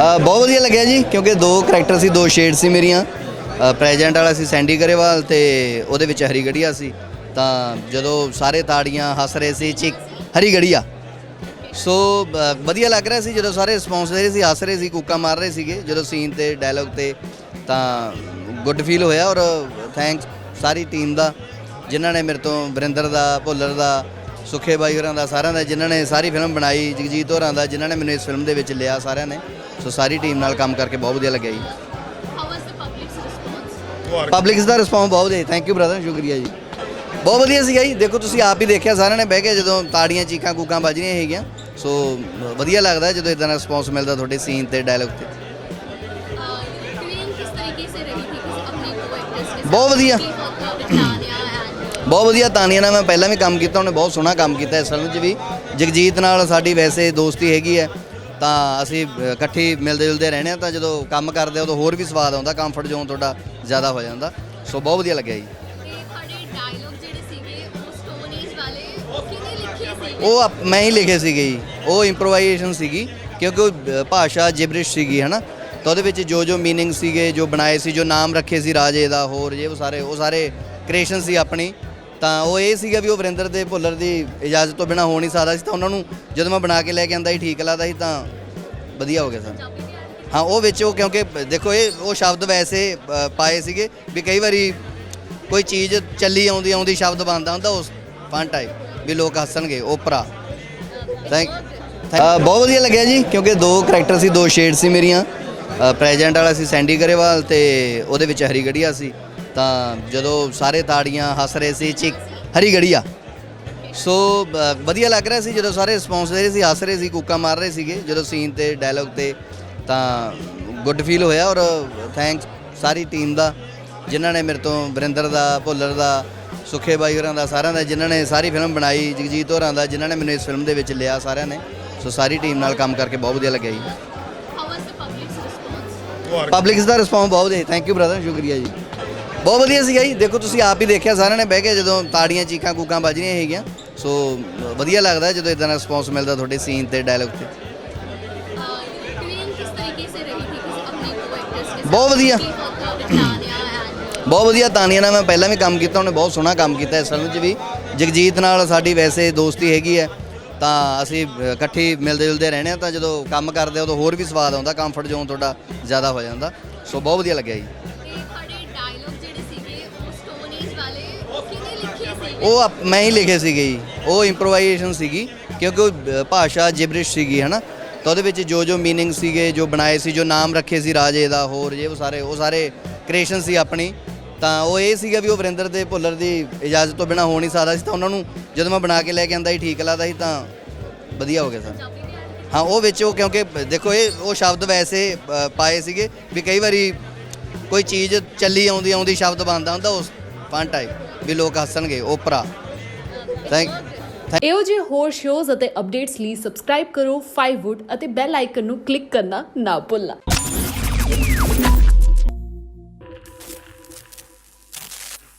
ਬਹੁਤ ਵਧੀਆ ਲੱਗਿਆ ਜੀ, ਕਿਉਂਕਿ ਦੋ ਕਰੈਕਟਰ ਸੀ, ਦੋ ਸ਼ੇਡ ਸੀ ਮੇਰੀਆਂ। ਪ੍ਰੈਜ਼ੈਂਟ ਵਾਲਾ ਸੀ ਸੈਂਡੀ ਗਰੇਵਾਲ ਤੇ ਉਹਦੇ ਵਿੱਚ ਹਰੀ ਗੜੀਆ ਸੀ। ਤਾਂ ਜਦੋਂ ਸਾਰੇ ਤਾੜੀਆਂ ਹੱਸ ਰਹੇ ਸੀ, ਚਿਕ ਹਰੀ ਗੜੀਆ ਸੋ ਵਧੀਆ ਲੱਗ ਰਿਹਾ ਸੀ, ਜਦੋਂ ਸਾਰੇ ਰਿਸਪੌਂਸ ਦੇ ਰਹੇ ਸੀ, ਹੱਸ ਰਹੇ ਸੀ, ਕੂਕਾ ਮਾਰ ਰਹੇ ਸੀਗੇ। ਜਦੋਂ ਸੀਨ ਤੇ ਡਾਇਲੌਗ ਤੇ, ਤਾਂ ਗੁੱਡ ਫੀਲ ਹੋਇਆ ਔਰ ਥੈਂਕਸ ਸਾਰੀ ਟੀਮ ਦਾ, ਜਿਨ੍ਹਾਂ ਨੇ ਮੇਰੇ ਤੋਂ ਵਰਿੰਦਰ ਦਾ, ਭੁੱਲਰ ਦਾ, ਸੁਖੇ ਬਾਈ ਹੋਰਾਂ ਦਾ, ਸਾਰਿਆਂ ਦਾ, ਜਿਨ੍ਹਾਂ ਨੇ ਸਾਰੀ ਫਿਲਮ ਬਣਾਈ, ਜਗਜੀਤ ਹੋਰਾਂ ਦਾ, ਜਿਨ੍ਹਾਂ ਨੇ ਮੈਨੂੰ ਇਸ ਫਿਲਮ ਦੇ ਵਿੱਚ ਲਿਆ ਸਾਰਿਆਂ ਨੇ। ਸੋ ਸਾਰੀ ਟੀਮ ਨਾਲ ਕੰਮ ਕਰਕੇ ਬਹੁਤ ਵਧੀਆ ਲੱਗਿਆ ਜੀ। ਪਬਲਿਕਸ ਦਾ ਰਿਸਪੌਂਸ ਬਹੁਤ ਵਧੀਆ ਥੈਂਕ ਯੂ ਬ੍ਰਦਰ ਸ਼ੁਕਰੀਆ ਜੀ। ਬਹੁਤ ਵਧੀਆ ਸੀਗਾ ਜੀ। ਦੇਖੋ ਤੁਸੀਂ ਆਪ ਹੀ ਦੇਖਿਆ ਸਾਰਿਆਂ ਨੇ ਬਹਿ ਕੇ ਜਦੋਂ ਤਾੜੀਆਂ ਚੀਕਾਂ ਕੂਕਾਂ ਵੱਜ ਰਹੀਆਂ ਹੈਗੀਆਂ। ਸੋ ਵਧੀਆ ਲੱਗਦਾ ਜਦੋਂ ਇਦਾਂ ਦਾ ਰਿਸਪੌਂਸ ਮਿਲਦਾ ਤੁਹਾਡੇ ਸੀਨ ਤੇ ਡਾਇਲੌਗ ਤੇ। ਬਹੁਤ ਵਧੀਆ। ਬਹੁਤ ਵਧੀਆ ਤਾਨੀਆਂ ਨਾਲ ਮੈਂ ਪਹਿਲਾਂ ਵੀ ਕੰਮ ਕੀਤਾ ਉਹਨੇ ਬਹੁਤ ਸੋਹਣਾ ਕੰਮ ਕੀਤਾ। ਇਸ ਫਿਲਮ 'ਚ ਵੀ ਜਗਜੀਤ ਨਾਲ ਸਾਡੀ ਵੈਸੇ ਦੋਸਤੀ ਹੈਗੀ ਹੈ। ਤਾਂ ਅਸੀਂ ਅ, ਇਕੱਠੇ ਮਿਲਦੇ ਜੁਲਦੇ ਰਹਿੰਦੇ ਹਾਂ ਤਾਂ ਜਦੋਂ ਕੰਮ ਕਰਦੇ ਹਾਂ ਉਦੋਂ ਹੋਰ ਵੀ ਸਵਾਦ ਆਉਂਦਾ ਕੰਫਰਟ ਜ਼ੋਨ ਤੁਹਾਡਾ ਜ਼ਿਆਦਾ ਹੋ ਜਾਂਦਾ ਸੋ ਬਹੁਤ ਵਧੀਆ ਲੱਗਿਆ ਜੀ ਤੇ ਤੁਹਾਡੇ ਡਾਇਲੌਗ ਜਿਹੜੇ ਸੀਗੇ ਉਹ ਸਟੋਰੀਜ਼ ਵਾਲੇ ਉਹ ਕਿਹਨੇ ਲਿਖੇ ਸੀ ਉਹ ਆਪ- ਮੈਂ ਹੀ ਲਿਖੇ ਸੀਗੇ ਜੀ ਉਹ ਇੰਪਰੋਵਾਈਜੇਸ਼ਨ ਸੀਗੀ ਕਿਉਂਕਿ ਉਹ ਅ, ਭਾਸ਼ਾ ਜਿਬਰਿਸ਼ ਸੀਗੀ ਹਨਾ ਤਾਂ ਉਹਦੇ ਵਿੱਚ ਜੋ ਜੋ मीनिंग ਸੀਗੇ ਜੋ ਬਣਾਏ ਸੀ ਜੋ ਨਾਮ ਰੱਖੇ ਸੀ ਰਾਜੇ ਦਾ ਹੋਰ ਜੇ ਉਹ ਸਾਰੇ ਉਹ ਸਾਰੇ ਕ੍ਰੀਏਸ਼ਨ ਸੀ ਆਪਣੀ ਤਾਂ ਉਹ ਇਹ ਸੀਗਾ ਵੀ ਉਹ ਵਰਿੰਦਰ ਦੇ ਭੁੱਲਰ ਦੀ ਇਜਾਜ਼ਤ ਤੋਂ ਬਿਨਾ ਹੋ ਨਹੀਂ ਸਕਦਾ ਸੀ, ਤਾਂ ਉਹਨਾਂ ਨੂੰ ਜਦੋਂ ਮੈਂ ਬਣਾ ਕੇ ਲੈ ਕੇ ਆਂਦਾ ਸੀ, ਠੀਕ ਲੱਗਦਾ ਸੀ, ਤਾਂ ਵਧੀਆ ਹੋ ਗਿਆ ਸਰ। ਹਾਂ, ਉਹ ਵਿੱਚ ਉਹ ਕਿਉਂਕਿ ਦੇਖੋ ਇਹ ਉਹ ਸ਼ਬਦ ਵੈਸੇ ਪਾਏ ਸੀਗੇ ਵੀ ਕਈ ਵਾਰੀ ਕੋਈ ਚੀਜ਼ ਚੱਲੀ ਆਉਂਦੀ ਆਉਂਦੀ ਸ਼ਬਦ ਬਣਦਾ ਹੁੰਦਾ, ਉਸ ਫਨ ਟਾਈਪ ਵੀ ਲੋਕ ਹੱਸਣਗੇ ਓਪਰਾ ਥੈਂਕ ਬਹੁਤ ਵਧੀਆ ਲੱਗਿਆ ਜੀ, ਕਿਉਂਕਿ ਦੋ ਕਰੈਕਟਰ ਸੀ, ਦੋ ਸ਼ੇਡ ਸੀ ਮੇਰੀਆਂ। ਪ੍ਰੈਜ਼ੈਂਟ ਵਾਲਾ ਸੀ ਸੈਂਡੀ ਗਰੇਵਾਲ ਤੇ ਉਹਦੇ ਵਿੱਚ ਹਰੀ ਗੜੀਆ ਸੀ। ਤਾਂ ਜਦੋਂ ਸਾਰੇ ਤਾੜੀਆਂ ਹੱਸ ਰਹੇ ਸੀ ਚਿਕ ਹਰੀ ਗੜੀਆ ਸੋ ਅ, ਵਧੀਆ ਲੱਗ ਰਿਹਾ ਸੀ ਜਦੋਂ ਸਾਰੇ ਰਿਸਪੌਂਸ ਦੇ ਰਹੇ ਸੀ ਹੱਸ ਰਹੇ ਸੀ ਕੂਕਾ ਮਾਰ ਰਹੇ ਸੀਗੇ। ਜਦੋਂ ਸੀਨ ਤੇ ਡਾਇਲੌਗ ਤੇ ਤਾਂ ਗੁੱਡ ਫੀਲ ਹੋਇਆ ਔਰ ਥੈਂਕਸ ਸਾਰੀ ਟੀਮ ਦਾ ਜਿਨ੍ਹਾਂ ਨੇ ਮੇਰੇ ਤੋਂ ਵਰਿੰਦਰ ਦਾ ਭੁੱਲਰ ਦਾ ਸੁਖੇ ਬਾਈ ਹੋਰਾਂ ਦਾ ਸਾਰਿਆਂ ਦਾ ਜਿਨ੍ਹਾਂ ਨੇ ਸਾਰੀ ਫਿਲਮ ਬਣਾਈ ਜਗਜੀਤ ਹੋਰਾਂ ਦਾ ਜਿਨ੍ਹਾਂ ਨੇ ਮੈਨੂੰ ਇਸ ਫਿਲਮ ਦੇ ਵਿੱਚ ਲਿਆ ਸਾਰਿਆਂ ਨੇ। ਸੋ ਸਾਰੀ ਟੀਮ ਨਾਲ ਕੰਮ ਕਰਕੇ ਬਹੁਤ ਵਧੀਆ ਲੱਗਿਆ ਜੀ। How was the ਪਬਲਿਕਸ the response ਬਹੁਤ ਵਧੀਆ ਥੈਂਕ ਯੂ ਬ੍ਰਦਰ ਸ਼ੁਕਰੀਆ ਜੀ। ਬਹੁਤ ਵਧੀਆ ਸੀਗਾ ਜੀ। ਦੇਖੋ, ਤੁਸੀਂ ਆਪ ਹੀ ਦੇਖਿਆ, ਸਾਰਿਆਂ ਨੇ ਬਹਿ ਕੇ ਜਦੋਂ ਤਾੜੀਆਂ ਚੀਕਾਂ ਕੂਕਾਂ ਵੱਜ ਰਹੀਆਂ ਹੈਗੀਆਂ। ਸੋ, ਵਧੀਆ ਲੱਗਦਾ ਜਦੋਂ ਇਦਾਂ ਦਾ ਰਿਸਪੌਂਸ ਮਿਲਦਾ ਤੁਹਾਡੇ ਸੀਨ ਤੇ ਡਾਇਲੌਗ ਤੇ। ਬਹੁਤ ਵਧੀਆ। ਬਹੁਤ ਵਧੀਆ ਤਾਨੀਆ ਨਾਲ ਮੈਂ ਪਹਿਲਾਂ ਵੀ ਕੰਮ ਕੀਤਾ, ਉਹਨੇ ਬਹੁਤ ਸੋਹਣਾ ਕੰਮ ਕੀਤਾ ਇਸ ਫਿਲਮ 'ਚ ਵੀ। ਜਗਜੀਤ ਨਾਲ ਸਾਡੀ ਵੈਸੇ ਦੋਸਤੀ ਹੈਗੀ ਹੈ, ਤਾਂ ਅਸੀਂ ਇਕੱਠੇ ਮਿਲਦੇ ਜੁਲਦੇ ਰਹਿੰਦੇ ਆ ਤਾਂ ਜਦੋਂ ਕੰਮ ਕਰਦੇ ਉਦੋਂ ਹੋਰ ਵੀ ਸਵਾਦ ਆਉਂਦਾ ਕੰਫਰਟ ਜ਼ੋਨ ਤੁਹਾਡਾ ਜ਼ਿਆਦਾ ਹੋ ਜਾਂਦਾ। ਸੋ ਬਹੁਤ ਵਧੀਆ ਲੱਗਿਆ ਜੀ। ਉਹ ਆਪ- ਮੈਂ ਹੀ ਲਿਖੇ ਸੀਗੇ ਜੀ। ਉਹ ਇੰਪਰੋਵਾਈਜੇਸ਼ਨ ਸੀਗੀ, ਕਿਉਂਕਿ ਉਹ ਭਾਸ਼ਾ ਜਿਬਰਿਸ਼ ਸੀਗੀ, ਹਨਾ। ਤਾਂ ਉਹਦੇ ਵਿੱਚ ਜੋ ਜੋ ਮੀਨਿੰਗ ਸੀਗੇ, ਜੋ ਬਣਾਏ ਸੀ, ਜੋ ਨਾਮ ਰੱਖੇ ਸੀ ਰਾਜੇ ਦਾ, ਹੋਰ ਜੇ ਉਹ ਸਾਰੇ ਉਹ ਸਾਰੇ ਕ੍ਰੀਏਸ਼ਨ ਸੀ ਆਪਣੀ। ਤਾਂ ਉਹ ਇਹ ਸੀਗਾ ਵੀ ਉਹ ਵਰਿੰਦਰ ਦੇ ਭੁੱਲਰ ਦੀ ਇਜਾਜ਼ਤ ਤੋਂ ਬਿਨਾ ਹੋ ਨਹੀਂ ਸਕਦਾ ਸੀ, ਤਾਂ ਉਹਨਾਂ ਨੂੰ ਜਦੋਂ ਮੈਂ ਬਣਾ ਕੇ ਲੈ ਕੇ ਆਂਦਾ ਸੀ ਠੀਕ ਲੱਗਦਾ ਸੀ, ਤਾਂ ਵਧੀਆ ਹੋ ਗਿਆ ਸਰ। ਹਾਂ, ਉਹ ਵਿੱਚ ਉਹ ਕਿਉਂਕਿ, ਦੇਖੋ ਇਹ, ਉਹ ਸ਼ਬਦ ਵੈਸੇ ਪਾਏ ਸੀਗੇ ਵੀ ਕਈ ਵਾਰੀ ਕੋਈ ਚੀਜ਼ ਚੱਲੀ ਆਉਂਦੀ ਆਉਂਦੀ ਸ਼ਬਦ ਬਣਦਾ ਹੁੰਦਾ, ਉਸ ਫਨ ਵੀ ਲੋਕ ਹੱਸਣਗੇ ਓਪਰਾ ਥੈਂਕ ਇਹੋ ਜਿਹੇ ਹੋਰ ਸ਼ੋਜ਼ ਅਤੇ ਅਪਡੇਟਸ ਲਈ ਸਬਸਕ੍ਰਾਈਬ ਕਰੋ 5wood ਅਤੇ ਬੈਲ ਆਈਕਨ ਨੂੰ ਕਲਿੱਕ ਕਰਨਾ ਨਾ ਭੁੱਲਣਾ।